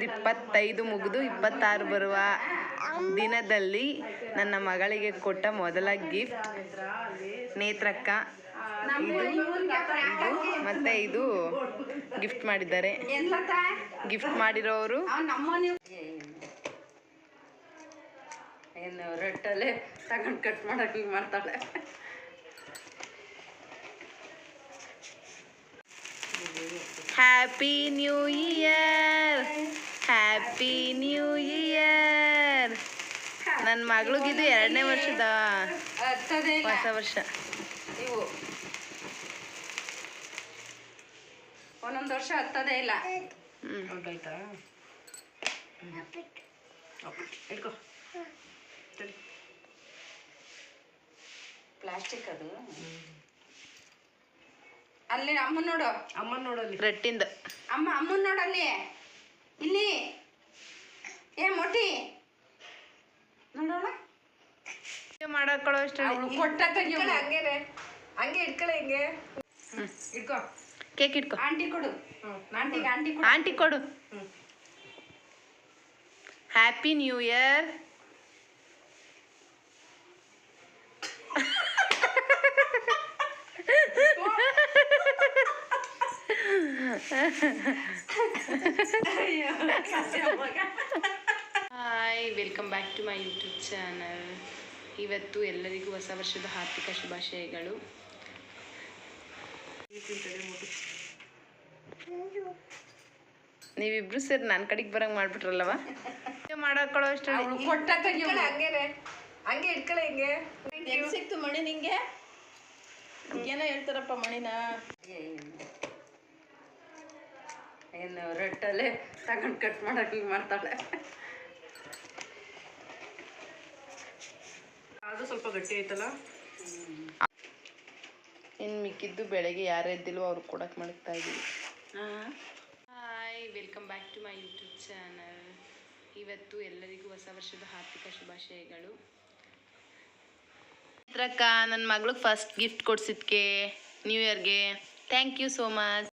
ಸಾವಿರದ ಇಪ್ಪತ್ತೈದು ಮುಗಿದು ಇಪ್ಪತ್ತಾರು ಬರುವ ದಿನದಲ್ಲಿ ನನ್ನ ಮಗಳಿಗೆ ಕೊಟ್ಟ ಮೊದಲ ಗಿಫ್ಟ್ ನೇತ್ರಕ್ಕ. ಇದು ಇದು ಮತ್ತೆ ಇದು ಗಿಫ್ಟ್ ಮಾಡಿದ್ದಾರೆ. ಗಿಫ್ಟ್ ಮಾಡಿರೋರು. ಏನು ರೊಟ್ಟಲ್ಲೇ ತಗೊಂಡು ಕಟ್ ಮಾಡಕ್ಕೆ ಹಿಂಗೆ ಮಾಡ್ತಾಳೆ. Happy new year happy new year ನನ್ನ ಮಗಳಿಗಿದು ಎರಡನೇ ವರ್ಷದ ಹತ್ತದೇ ಇಲ್ಲ ಹೊಸ ವರ್ಷ. ಒಂದೊಂದು ವರ್ಷ ಹತ್ತದೇ ಇಲ್ಲ. ಇಟ್ಕೋ. ಪ್ಲಾಸ್ಟಿಕ್ ಅದು. ಅಲ್ಲಿ ಅಮ್ಮನ ನೋಡು. ಅಮ್ಮ ನೋಡಲ್ಲಿ. ರಟ್ಟಿಂದ. ಅಮ್ಮ ಅಮ್ಮನ ನೋಡಲ್ಲಿ. ಇಲ್ಲಿ ಮಾಡಕೊಳ್ಳೋ ಅಷ್ಟು. ಅವಳು ಕೊಟ್ಟ ತೆಗಿಯೋಳು. ಹಂಗೇನೆ. ಹಂಗೆ ಇಟ್ಕೊಳ್ಳಿ ಹಿಂಗೆ. ಇಟ್ಕೋ. ಕೇಕ್ ಇಟ್ಕೊ. ಆಂಟಿ ಕೊಡು. ಆಂಟಿಗೆ ಆಂಟಿ ಕೊಡು. ಆಂಟಿ ಕೊಡು. Happy new year hi welcome back to my YouTube channel ಇವತ್ತು ಎಲ್ಲರಿಗೂ ಹೊಸ ವರ್ಷದ ಹಾರ್ದಿಕ ಶುಭಾಶಯಗಳು. ನೀವಿಬ್ರು ಸೇರಿ ನನ್ನ ಕಡೆಗೆ ಬರಂಗ್ ಮಾಡ್ಬಿಟ್ರಲ್ಲವ? ಮಾಡಕೊಳ್ಳೋ ಅಷ್ಟು ಹಂಗೇನೆ. ಹಂಗೆ ಇಟ್ಕೊಳ್ಳಿ ಹಿಂಗೆ. ಸಿಕ್ತು ಮಣಿ ನಿಂಗೆ? ಏನೋ ಹೇಳ್ತಾರಪ್ಪ ಮಣಿನ. ಏನು ರೊಟ್ಟಲ್ಲೇ ತಗೊಂಡು ಕಟ್ ಮಾಡಕ್ಕೆ ಮಾಡ್ತಾಳೆ. ಅದು ಸ್ವಲ್ಪ ಗಟ್ಟಿ ಆಯ್ತಲ್ಲ? ಇನ್ನು ಮಿಕ್ಕಿದ್ದು ಬೆಳಗ್ಗೆ ಯಾರು ಎದ್ದಿಲ್ವೋ ಅವ್ರಿಗೆ ಕೊಡಕ್ಕೆ ಮಾಡ್ತಾ ಇದ್ದೀವಿ. Hi welcome back to my YouTube channel ಇವತ್ತು ಎಲ್ಲರಿಗೂ ಹೊಸ ವರ್ಷದ ಹಾರ್ದಿಕ ಶುಭಾಶಯಗಳು. ಚಿತ್ರಕ್ಕ ನನ್ನ ಮಗಳಿಗೆ ಫಸ್ಟ್ ಗಿಫ್ಟ್ ಕೊಡ್ಸಿದ್ಕೆ ನ್ಯೂ ಇಯರ್ಗೆ ಥ್ಯಾಂಕ್ ಯು ಸೋ ಮಚ್